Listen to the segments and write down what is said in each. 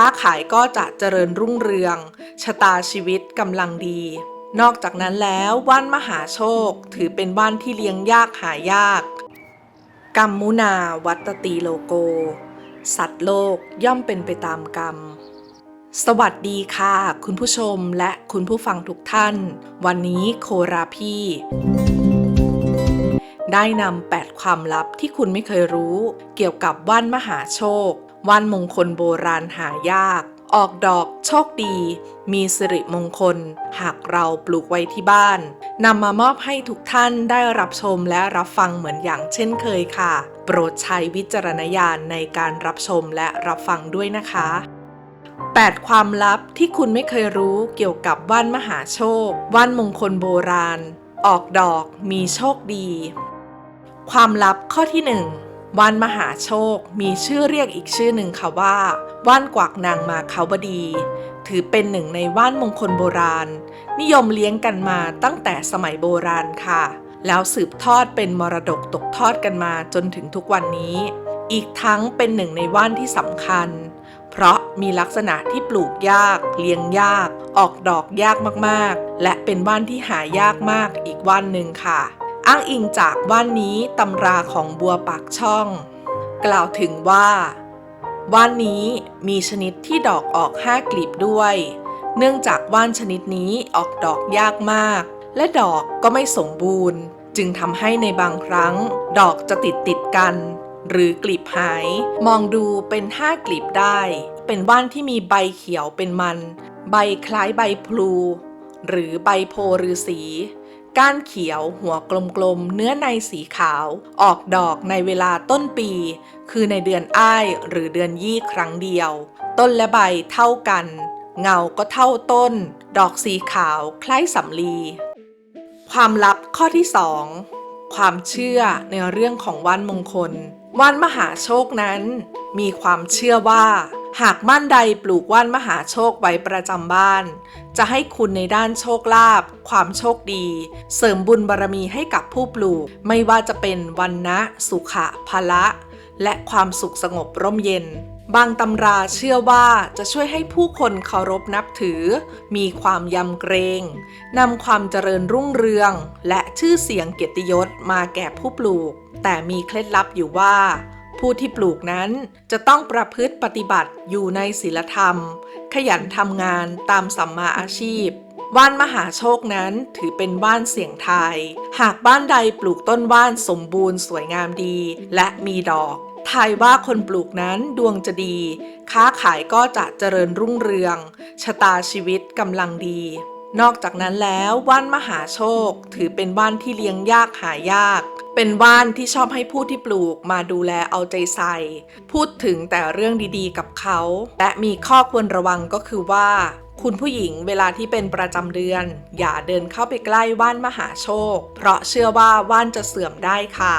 ค้าขายก็จะเจริญรุ่งเรือง ชะตาชีวิตกำลังดี นอกจากนั้นแล้วว่านมหาโชค ถือเป็นว่านที่เลี้ยงยากหายากกัมมุนาวัตตีโลโก สัตว์โลกย่อมเป็นไปตามกรรม สวัสดีค่ะ คุณผู้ชมและคุณผู้ฟังทุกท่าน วันนี้โคราพี่ได้นำ 8 ความลับที่คุณไม่เคยรู้ เกี่ยวกับว่านมหาโชค ว่านมงคลโบราณหายาก ออกดอกโชคดี มีสิริมงคล หากเราปลูกไว้ที่บ้านนำมามอบให้ทุกท่านได้รับชมและรับฟังเหมือนอย่างเช่นเคยค่ะ โปรดใช้วิจารณญาณในการรับชมและรับฟังด้วยนะคะ 8 ความลับที่คุณไม่เคยรู้เกี่ยวกับว่านมหาโชค ว่านมงคลโบราณ ออกดอกมีโชคดี ความลับข้อที่ 1 ว่านมหาโชคมีชื่อเรียกอีกชื่อหนึ่งค่ะว่า ว่านกวักนางมาเขาบดี ถือเป็นหนึ่งในว่านมงคลโบราณ นิยมเลี้ยงกันมาตั้งแต่สมัยโบราณค่ะ แล้วสืบทอดเป็นมรดกตกทอดกันมาจนถึงทุกวันนี้ อีกทั้งเป็นหนึ่งในว่านที่สำคัญ เพราะมีลักษณะที่ปลูกยาก เลี้ยงยาก ออกดอกยากมากๆ และเป็นว่านที่หายากมากอีกว่านหนึ่งค่ะ อ้างอิงจากว่านนี้ตำราของบัวปากช่อง กล่าวถึงว่าว่านนี้มีชนิดที่ดอกออกห้ากลีบด้วย เนื่องจากว่านชนิดนี้ออกดอกยากมาก และดอกก็ไม่สมบูรณ์ จึงทำให้ในบางครั้ง ดอกจะติดติดกัน หรือกลีบหาย มองดูเป็นห้ากลีบได้ เป็นว่านที่มีใบเขียวเป็นมัน ใบคล้ายใบพลู หรือใบโพฤาษี ก้านเขียว หัวกลมๆ เนื้อในสีขาว ออกดอกในเวลาต้นปี คือในเดือนอ้ายหรือเดือนยี่ครั้งเดียว ต้นและใบเท่ากัน เงาก็เท่าต้น ดอกสีขาวคล้ายสำลี ความลับข้อที่2ความเชื่อในเรื่องของว่านมงคลว่านมหาโชคนั้น มีความเชื่อว่า หากบ้านใดปลูกว่านมหาโชคไว้ประจำบ้าน จะให้คุณในด้านโชคลาภความโชคดี เสริมบุญบารมีให้กับผู้ปลูก ไม่ว่าจะเป็นวันนะสุขะพละ และความสุขสงบร่มเย็น บางตำราเชื่อว่าจะช่วยให้ผู้คนเคารพนับถือ มีความยำเกรงนำความเจริญรุ่งเรือง และชื่อเสียงเกียรติยศมาแก่ผู้ปลูก แต่มีเคล็ดลับอยู่ว่า ผู้ที่ปลูกนั้นจะต้องประพฤติปฏิบัติอยู่ในศีลธรรม ขยันทำงานตามสัมมาอาชีพ ว่านมหาโชคนั้นถือเป็นว่านเสียงทาย หากบ้านใดปลูกต้นว่านสมบูรณ์สวยงามดี และมีดอกทายว่าคนปลูกนั้นดวงจะดี ค้าขายก็จะเจริญรุ่งเรือง ชะตาชีวิตกำลังดี นอกจากนั้นแล้วว่านมหาโชคถือเป็นว่านที่เลี้ยงยากหายาก เป็นว่านที่ชอบให้ผู้ที่ปลูกมาดูแลเอาใจใส่ พูดถึงแต่เรื่องดีๆกับเขา และมีข้อควรระวังก็คือว่า คุณผู้หญิงเวลาที่เป็นประจำเดือน อย่าเดินเข้าไปใกล้ว่านมหาโชค เพราะเชื่อว่าว่านจะเสื่อมได้ค่ะ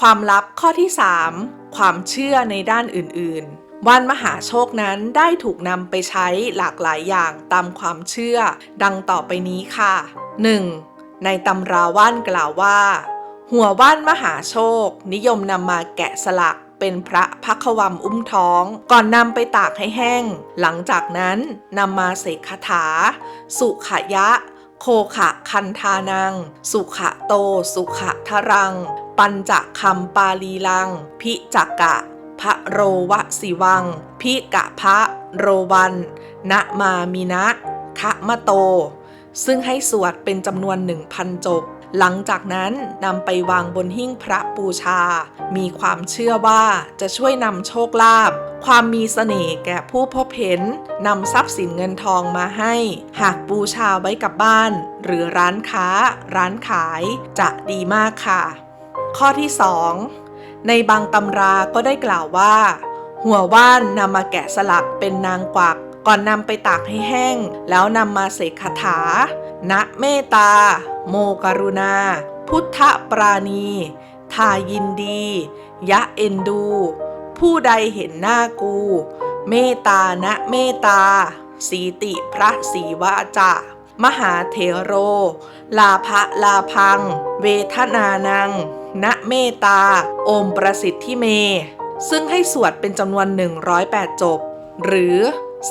ความลับข้อที่ 3 ความเชื่อในด้านอื่นๆว่านมหาโชคนั้นได้ถูกนำไปใช้หลากหลายอย่างตามความเชื่อ ดังต่อไปนี้ค่ะ 1. ในตำราว่านกล่าวว่า หัวว่านมหาโชค นิยมนำมาแกะสลักเป็นพระพักวัมอุ้มท้อง ก่อนนำไปตากให้แห้ง หลังจากนั้นนำมาเสกคาถา สุขยะ โคขะคันทานัง สุขะโต สุขะทรัง ปัญจคำปาลีลัง พิจักกะพระโรวสิวัง พิกะพระโรวันนะมามินะคะมะโต ซึ่งให้สวดเป็นจำนวนหนึ่งพันจบ หลังจากนั้นนำไปวางบนหิ้งพระบูชา มีความเชื่อว่าจะช่วยนำโชคลาภความมีเสน่ห์แก่ผู้พบเห็นนำทรัพย์สินเงินทองมาให้ หากบูชาไว้กับบ้าน หรือร้านค้า ร้านขายจะดีมากค่ะ ข้อที่ 2 ในบางตำราก็ได้กล่าวว่า หัวว่านนำมาแกะสลักเป็นนางกวักก่อนนำไปตากให้แห้ง แล้วนำมาเสกคาถา ณเมตตา โมกรุณา พุทธปราณี ทายินดี ยะเอ็นดู ผู้ใดเห็นหน้ากู เมตานะเมตตา สีติพระสีวาจะมหาเถโร ลาภะลาพัง เวทนานัง ณเมตตา โอมประสิทธิเม ซึ่งให้สวดเป็นจำนวน 108 จบ หรือ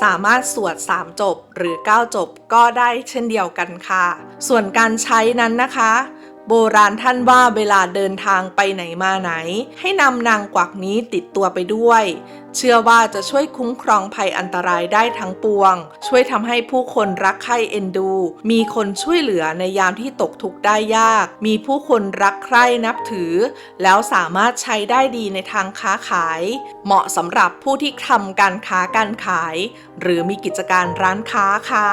สามารถสวด 3 จบหรือ 9 จบก็ได้เช่นเดียวกันค่ะ ส่วนการใช้นั้นนะคะ โบราณท่านว่าเวลาเดินทางไปไหนมาไหน ให้นำนางกวักนี้ติดตัวไปด้วย เชื่อว่าจะช่วยคุ้มครองภัยอันตรายได้ทั้งปวง ช่วยทำให้ผู้คนรักใคร่เอ็นดู มีคนช่วยเหลือในยามที่ตกทุกข์ได้ยาก มีผู้คนรักใคร่นับถือ แล้วสามารถใช้ได้ดีในทางค้าขาย เหมาะสำหรับผู้ที่ทำการค้าการขาย หรือมีกิจการร้านค้าค่ะ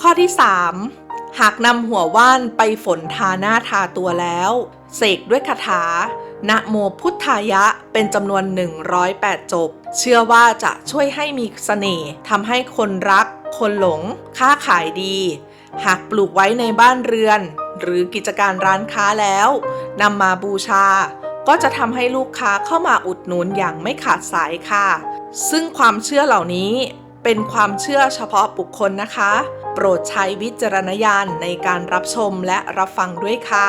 ข้อที่ 3 หากนำหัวว่านไปฝนทาหน้าทาตัวแล้ว เสกด้วยคาถานะโมพุทธายะเป็นจำนวน 108 จบ เชื่อว่าจะช่วยให้มีเสน่ห์ทำให้คนรัก คนหลง ค้าขายดี หากปลูกไว้ในบ้านเรือน หรือกิจการร้านค้าแล้วนำมาบูชา ก็จะทำให้ลูกค้าเข้ามาอุดหนุนอย่างไม่ขาดสายค่ะ ซึ่งความเชื่อเหล่านี้เป็นความเชื่อเฉพาะบุคคลนะคะ ปรดใช้วิจารณญาณในการรับชมและรับฟังด้วยค่ะ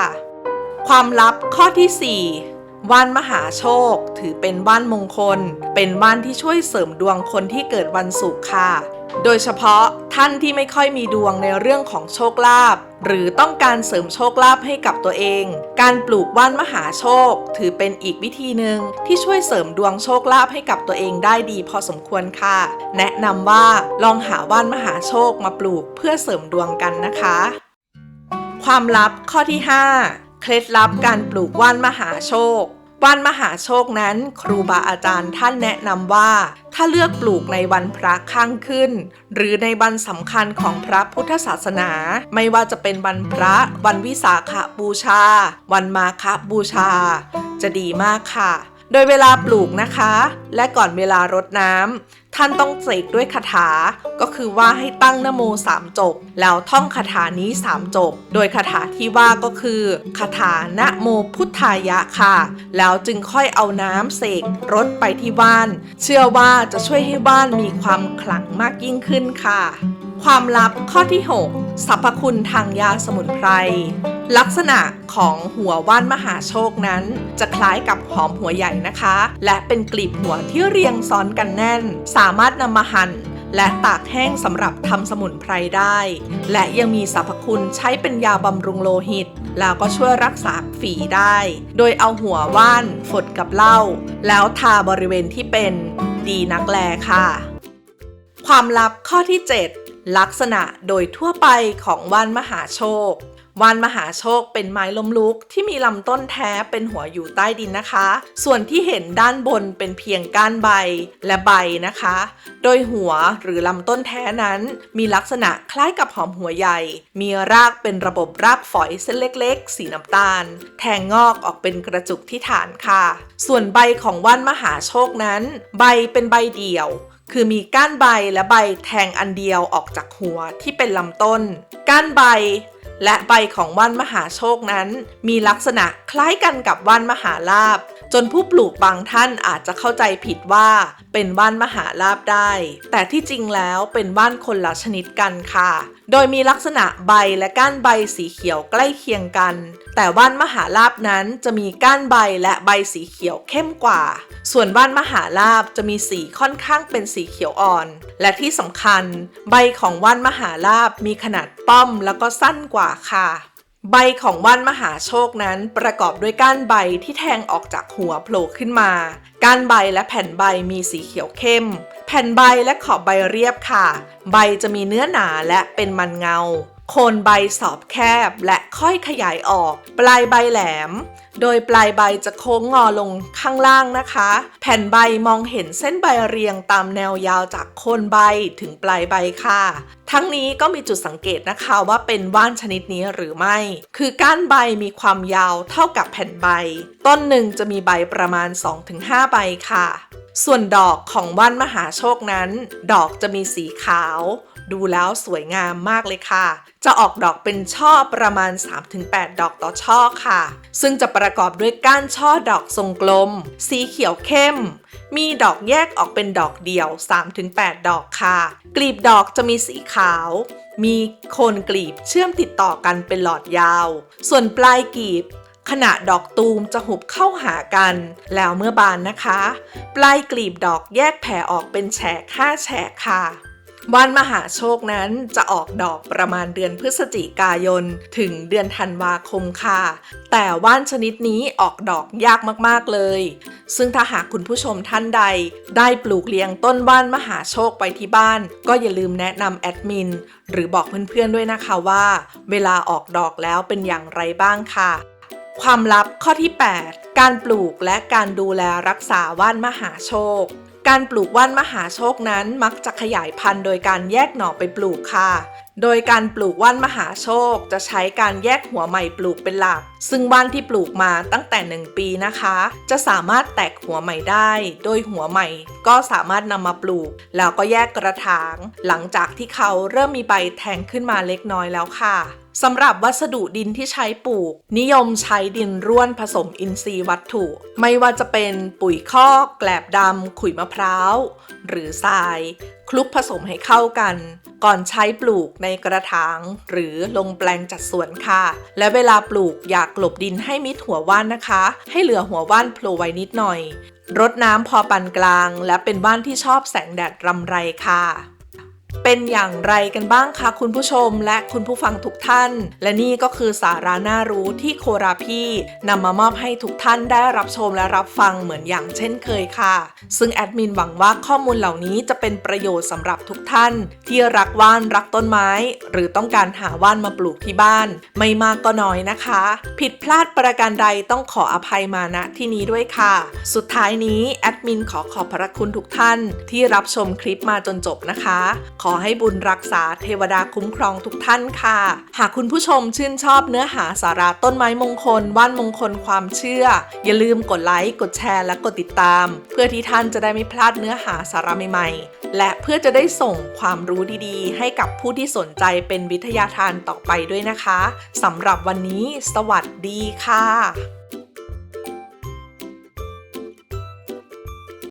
ความลับข้อที่ 4 ว่านมหาโชค ถือเป็นว่านมงคล เป็นว่านที่ช่วยเสริมดวงคนที่เกิดวันศุกร์ค่ะ โดยเฉพาะท่านที่ไม่ค่อยมีดวงในเรื่องของโชคลาภหรือต้องการเสริมโชคลาภให้กับตัวเอง การปลูกว่านมหาโชค ถือเป็นอีกวิธีหนึ่งที่ช่วยเสริมดวงโชคลาภให้กับตัวเองได้ดีพอสมควรค่ะ แนะนำว่าลองหาว่านมหาโชคมาปลูกเพื่อเสริมดวงกันนะคะ ความลับข้อที่ 5 เคล็ดลับการปลูกว่านมหาโชค วันมหาโชคนั้น ครูบาอาจารย์ท่านแนะนำว่า ถ้าเลือกปลูกในวันพระข้างขึ้น หรือในวันสำคัญของพระพุทธศาสนา ไม่ว่าจะเป็นวันพระ วันวิสาขบูชา วันมาฆบูชา จะดีมากค่ะ โดยเวลาปลูกนะคะ และก่อนเวลารดน้ำท่านต้องเสกด้วยคาถา ก็คือว่าให้ตั้งนโมสามจบ แล้วท่องคาถานี้สามจบ โดยคาถาที่ว่าก็คือคาถานะโมพุทธายะค่ะ แล้วจึงค่อยเอาน้ำเสกรดไปที่บ้าน เชื่อว่าจะช่วยให้บ้านมีความขลังมากยิ่งขึ้นค่ะ ความลับข้อที่ 6สรรพคุณทางยาสมุนไพร ลักษณะของหัวว่านมหาโชคนั้น จะคล้ายกับหอมหัวใหญ่นะคะ และเป็นกลีบหัวที่เรียงซ้อนกันแน่น สามารถนำมาหั่นและตากแห้งสำหรับทำสมุนไพรได้ และยังมีสรรพคุณใช้เป็นยาบำรุงโลหิต แล้วก็ช่วยรักษาฝีได้ โดยเอาหัวว่านฝดกับเหล้าแล้วทาบริเวณที่เป็นดีนักแลค่ะ ความลับข้อที่ 7 ลักษณะโดยทั่วไปของว่านมหาโชค ว่านมหาโชคเป็นไม้ล้มลุกที่มีลำต้นแท้เป็นหัวอยู่ใต้ดินนะคะ ส่วนที่เห็นด้านบนเป็นเพียงก้านใบและใบนะคะ โดยหัวหรือลำต้นแท้นั้นมีลักษณะคล้ายกับหอมหัวใหญ่ มีรากเป็นระบบรากฝอยเส้นเล็กๆ สีน้ำตาล แทงงอกออกเป็นกระจุกที่ฐานค่ะ ส่วนใบของว่านมหาโชคนั้น ใบเป็นใบเดี่ยว คือมีก้านใบและใบแทงอันเดียวออกจากหัวที่เป็นลำต้น ก้านใบ และใบของว่านมหาโชคนั้น มีลักษณะคล้ายกันกับว่านมหาลาบ จนผู้ปลูกบางท่านอาจจะเข้าใจผิดว่าเป็นว่านมหาลาบได้ แต่ที่จริงแล้วเป็นว่านคนละชนิดกันค่ะ โดยมีลักษณะใบและก้านใบสีเขียวใกล้เคียงกัน แต่ว่านมหาลาบนั้นจะมีก้านใบและใบสีเขียวเข้มกว่า ส่วนว่านมหาลาบจะมีสีค่อนข้างเป็นสีเขียวอ่อน และที่สำคัญ ใบของว่านมหาลาบมีขนาดป้อมแล้วก็สั้นกว่าค่ะ ใบของว่านมหาโชคนั้นประกอบด้วยก้านใบที่แทงออกจากหัวโผล่ขึ้นมา ก้านใบและแผ่นใบมีสีเขียวเข้ม แผ่นใบและขอบใบเรียบค่ะ ใบจะมีเนื้อหนาและเป็นมันเงา โคนใบสอบแคบและค่อยขยายออก ปลายใบแหลม โดยปลายใบจะโค้งงอลงข้างล่างนะคะ แผ่นใบมองเห็นเส้นใบเรียงตามแนวยาวจากโคนใบถึงปลายใบค่ะ ทั้งนี้ก็มีจุดสังเกตนะคะว่าเป็นว่านชนิดนี้หรือไม่ คือก้านใบมีความยาวเท่ากับแผ่นใบ ต้นหนึ่งจะมีใบประมาณ 2-5 ใบค่ะ ส่วนดอกของว่านมหาโชคนั้น ดอกจะมีสีขาว ดูแล้วสวยงามมากเลยค่ะ จะออกดอกเป็นช่อประมาณ 3-8 ดอกต่อช่อค่ะ ซึ่งจะประกอบด้วยก้านช่อดอกทรงกลม สีเขียวเข้ม มีดอกแยกออกเป็นดอกเดี่ยว 3-8 ดอกค่ะ กลีบดอกจะมีสีขาวมีโคนกลีบเชื่อมติดต่อกันเป็นหลอดยาว ส่วนปลายกลีบ ขณะดอกตูมจะหุบเข้าหากัน แล้วเมื่อบานนะคะ ปลายกลีบดอกแยกแผ่ออกเป็นแฉกห้าแฉกค่ะว่านมหาโชคนั้นจะออกดอกประมาณเดือนพฤศจิกายน ถึงเดือนธันวาคมค่ะ แต่ว่านชนิดนี้ออกดอกยากมากๆเลย ซึ่งถ้าหากคุณผู้ชมท่านใด ได้ปลูกเลี้ยงต้นว่านมหาโชคไปที่บ้าน ก็อย่าลืมแนะนำแอดมิน หรือบอกเพื่อนๆด้วยนะคะว่า เวลาออกดอกแล้วเป็นอย่างไรบ้างค่ะ ความลับข้อที่ 8 การปลูกและการดูแลรักษาว่านมหาโชค การปลูกว่านมหาโชคนั้นมักจะขยายพันธุ์โดยการแยกหน่อไปปลูกค่ะ โดยการปลูกว่านมหาโชค จะใช้การแยกหัวใหม่ปลูกเป็นหลัก ซึ่งว่านที่ปลูกมาตั้งแต่ 1 ปีนะคะ จะสามารถแตกหัวใหม่ได้ โดยหัวใหม่ก็สามารถนำมาปลูก แล้วก็แยกกระถาง หลังจากที่เขาเริ่มมีใบแทงขึ้นมาเล็กน้อยแล้วค่ะสำหรับวัสดุดินที่ใช้ปลูก นิยมใช้ดินร่วนผสมอินทรีย์วัตถุ ไม่ว่าจะเป็นปุ๋ยคอก แกลบดำขุยมะพร้าว หรือทราย คลุกผสมให้เข้ากัน ก่อนใช้ปลูกในกระถาง หรือลงแปลงจัดสวนค่ะ และเวลาปลูกอยากกลบดินให้มิดหัวว่านนะคะ ให้เหลือหัวว่านโผล่ไว้นิดหน่อยรดน้ำพอปานกลาง และเป็นว่านที่ชอบแสงแดดรำไรค่ะ เป็นอย่างไรกันบ้างคะคุณผู้ชมและคุณผู้ฟังทุกท่าน และนี่ก็คือสาระน่ารู้ที่โคราพี่นำมามอบให้ทุกท่านได้รับชมและรับฟังเหมือนอย่างเช่นเคยค่ะ ซึ่งแอดมินหวังว่าข้อมูลเหล่านี้จะเป็นประโยชน์สำหรับทุกท่าน ที่รักว่านรักต้นไม้ หรือต้องการหาว่านมาปลูกที่บ้าน ไม่มากก็น้อยนะคะ ผิดพลาดประการใดต้องขออภัยมาณที่นี้ด้วยค่ะ สุดท้ายนี้แอดมินขอขอบพระคุณทุกท่าน ที่รับชมคลิปมาจนจบนะคะขอให้บุญรักษาเทวดาคุ้มครองทุกท่านค่ะ หากคุณผู้ชมชื่นชอบเนื้อหาสาระต้นไม้มงคล ว่านมงคลความเชื่อ อย่าลืมกดไลค์ กดแชร์และกดติดตาม เพื่อที่ท่านจะได้ไม่พลาดเนื้อหาสาระใหม่ๆ และเพื่อจะได้ส่งความรู้ดีๆ ให้กับผู้ที่สนใจเป็นวิทยาทานต่อไปด้วยนะคะสำหรับวันนี้ สวัสดีค่ะ